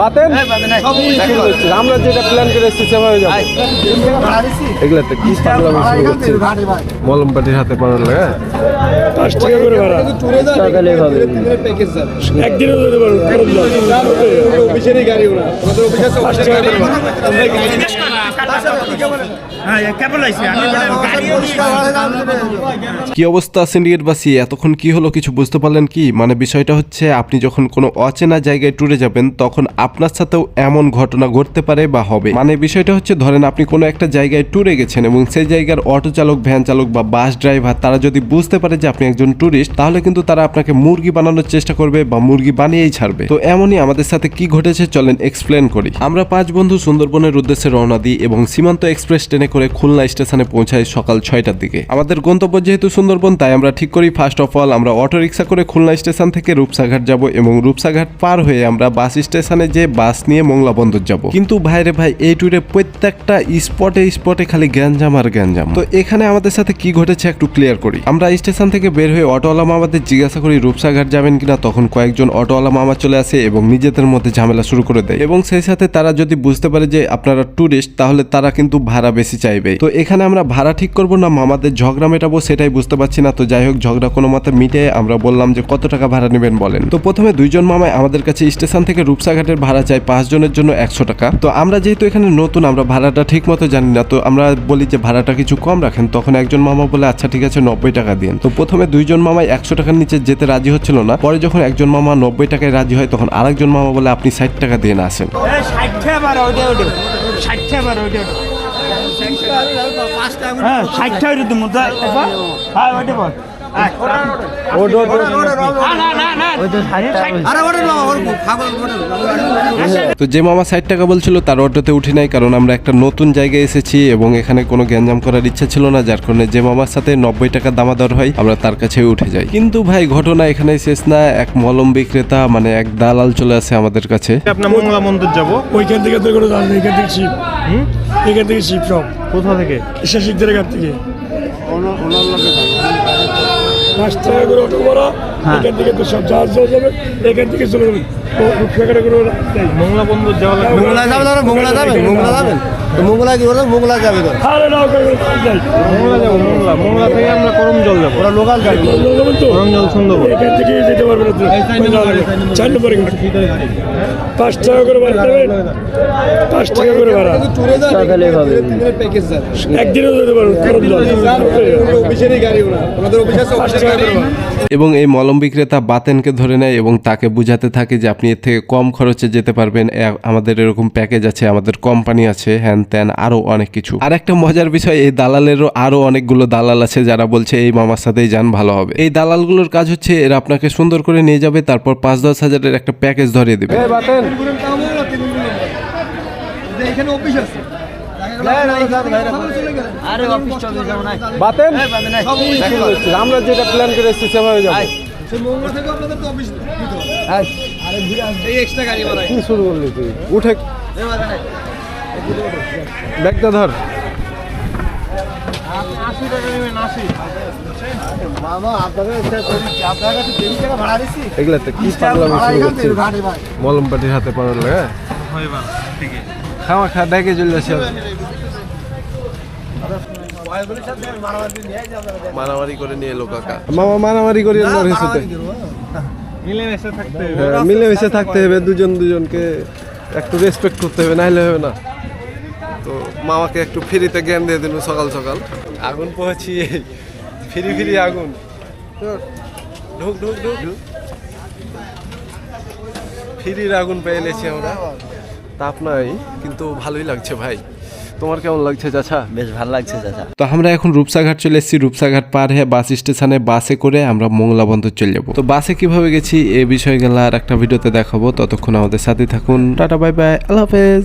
বাতেন? আমরা যেটা প্ল্যান করে এসেছি সেভাবে যাব। এগুলাতে কি পাগলামি শুরু করছি? মলম পাটির হাতে পড়ার লাগে পাঁচ টাকা করে ভাড়া। সকালে হবে একদিনও যেতে পারব অফিসেরই গাড়ি ওরা। পাঁচ কি অবস্থা, সিন্ডিকেটবাসী? এতক্ষণ কি হলো? কিছু বুঝতে পারলেন কি? মানে বিষয়টা হচ্ছে, আপনি যখন কোনো অচেনা জায়গায় ট্যুরে যাবেন, তখন আপনার সাথেও এমন ঘটনা ঘটতে পারে বা হবে। মানে বিষয়টা হচ্ছে, ধরেন আপনি কোনো একটা জায়গায় ট্যুরে গেছেন এবং সেই জায়গার অটো চালক ভ্যান চালক বা বাস ড্রাইভার তারা যদি বুঝতে পারে যে আপনি একজন ট্যুরিস্ট তাহলে কিন্তু তারা আপনাকে মুরগি বানানোর চেষ্টা করবে বা মুরগি বানিয়েই ছাড়বে। তো এমনই আমাদের সাথে কি ঘটেছে, চলেন এক্সপ্লেন করি। আমরা পাঁচ বন্ধু সুন্দরবনের উদ্দেশ্যে রওনা দিই এবং সীমান্ত এক্সপ্রেস ট্রেনে করে খুলনা স্টেশনে পৌঁছাই সকাল ছয়টার দিকে। আমাদের গন্তব্য যেহেতু সুন্দরবন, তাই আমরা ঠিক করি ফার্স্ট অফ অল আমরা অটো রিক্সা করে খুলনা স্টেশন থেকে রূপসাঘাট যাব এবং রূপসাঘাট পার হয়ে আমরা বাস স্টেশনে যে বাস নিয়ে মোংলা বন্দর যাব। কিন্তু ভাইরে ভাই, এই ট্যুরে প্রত্যেকটা স্পটে স্পটে খালি গ্যাঞ্জাম আর গ্যাঞ্জাম। তো এখানে আমাদের সাথে কি ঘটেছে একটু ক্লিয়ার করি। আমরা স্টেশন থেকে বের হয়ে অটোওয়ালা মামাদের জিজ্ঞাসা করি, রূপসাঘাট যাবেন কিনা? তখন কয়েকজন অটোওয়ালা মামা চলে আসে এবং নিজেদের মধ্যে ঝামেলা শুরু করে দেয়। এবং সেই সাথে তারা যদি বুঝতে পারে যে আপনারা ট্যুরিস্ট তাহলে তারা কিন্তু ভাড়া বেশি চাইবে। তো এখানে আমরা ভাড়া ঠিক করব না, মামাদের ঝগড়া মেটাবো সেটাই বুঝতে পারছি না। তো যাই হোক, ঝগড়া কোনো মতে মিটে আমরা বললাম যে কত টাকা ভাড়া নেবেন বলেন। তো প্রথমে দুইজন মামায় আমাদের কাছে স্টেশন থেকে রূপসাঘাটের ভাড়া চাই পাঁচ জনের জন্য একশো টাকা। তো আমরা যেহেতু এখানে নতুন, আমরা ভাড়াটা ঠিক মতো জানি না, তো আমরা বলি যে ভাড়াটা কিছু কম রাখেন। তখন একজন মামা বলে আচ্ছা ঠিক আছে, নব্বই টাকা দিন তো প্রথমে দুইজন মামাই একশো টাকার নিচে যেতে রাজি হচ্ছিল না। পরে যখন একজন মামা নব্বই টাকায় রাজি হয়, তখন আরেকজন মামা বলে, আপনি ষাট টাকা দিয়ে না আসেন। ষাটটা বার ওইটা হ্যাঁ ষাটটা ওইটা তুমি হ্যাঁ ওইটা বল তো যে মামা ষাট টাকা বলছিল তার অটোতে উঠি নাই কারণ আমরা একটা নতুন জায়গায় এসেছি এবং এখানে কোনো গ্যাঞ্জাম করার ইচ্ছা ছিল না যার কারণে যে মামার সাথে নব্বই টাকা দামাদর হয় আমরা তার কাছে উঠে যাই। কিন্তু ভাই ঘটনা এখানে শেষ না এক মলম বিক্রেতা মানে এক দালাল চলে আসে আমাদের কাছে। আপনার মঙ্গলা মন্দির যাব? ওইখান থেকে তো কোনো দাম এখান থেকে শিপ এখান থেকে শিপ সব। কোথা থেকে? থেকে। পাঁচ টাকা করে অটো ভাড়া এখান থেকে তো সব জাহাজ যাওয়া যাবে এখান থেকে চলে যাবে। মঙ্গলা যাওয়া মোংলা যাবে মোংলা যাবেন মোংলা যাবেন তো মোংলা কি বলব মোংলা যাবে তো মঙ্গলা যাব থেকে আমরা করম জল যাব। ওরা লোকাল গাড়ি। করমজল যাবেন তো? এখান থেকে যেতে পারবে না। চার নম্বরে পাঁচ টাকা করে ভাড়া দেবেন? পাঁচ টাকা করে ভাড়া। একদিনও যেতে এবং এই মলম বিক্রেতা বাতেনকে ধরে নেয় এবং তাকে বুঝাতে থাকে যে আপনি এর থেকে কম খরচে যেতে পারবেন। আমাদের এরকম প্যাকেজ আছে আমাদের কোম্পানি আছে হ্যান ত্যান আরও অনেক কিছু। আর একটা মজার বিষয় এই দালালেরও আরও অনেকগুলো দালাল আছে যারা বলছে এই মামার সাথেই যান ভালো হবে। এই দালালগুলোর কাজ হচ্ছে এরা আপনাকে সুন্দর করে নিয়ে যাবে তারপর পাঁচ দশ হাজারের একটা প্যাকেজ ধরিয়ে দেবে। বাতেন। বাতেন। শুরু আমরা যেটা প্ল্যান করে এসেছি সেভাবে যাব। কি শুরু করলি তুই। উঠে ব্যাগটা ধর। এগুলাতে কি পাগলামি শুরু করছি মলম পাটির হাতে লাগে খাওয়া খা দেখে চলে আসে। মারামারি করে নিয়ে এলো কাকা। মামা মারামারি করি হ্যাঁ, মিলেমিশে থাকতে হবে দুজন দুজনকে একটু রেসপেক্ট করতে হবে নাহলে হবে না। তো মামাকে একটু ফ্রিতে জ্ঞান দিয়ে দিল সকাল সকাল। আগুন পৌঁছি ফ্রি ফিরি আগুন। ঢুক ঢুক ঢুক। ফ্রির আগুন পেয়ে এলেছি আমরা। তাপ নাই কিন্তু ভালোই লাগছে ভাই। তোমার কেমন লাগছে চাচা? বেশ ভালো লাগছে চাচা। তো আমরা এখন রূপসাঘাট চলে এসেছি। রূপসাঘাট পার হয়ে বাস স্টেশনে বাসে করে আমরা মোংলা বন্দর চলে যাব। তো বাসে কীভাবে গেছি এ বিষয়ে গেলে আর একটা ভিডিওতে দেখাবো। ততক্ষণ আমাদের সাথে থাকুন। Tata bye bye. আল্লাহ হাফেজ।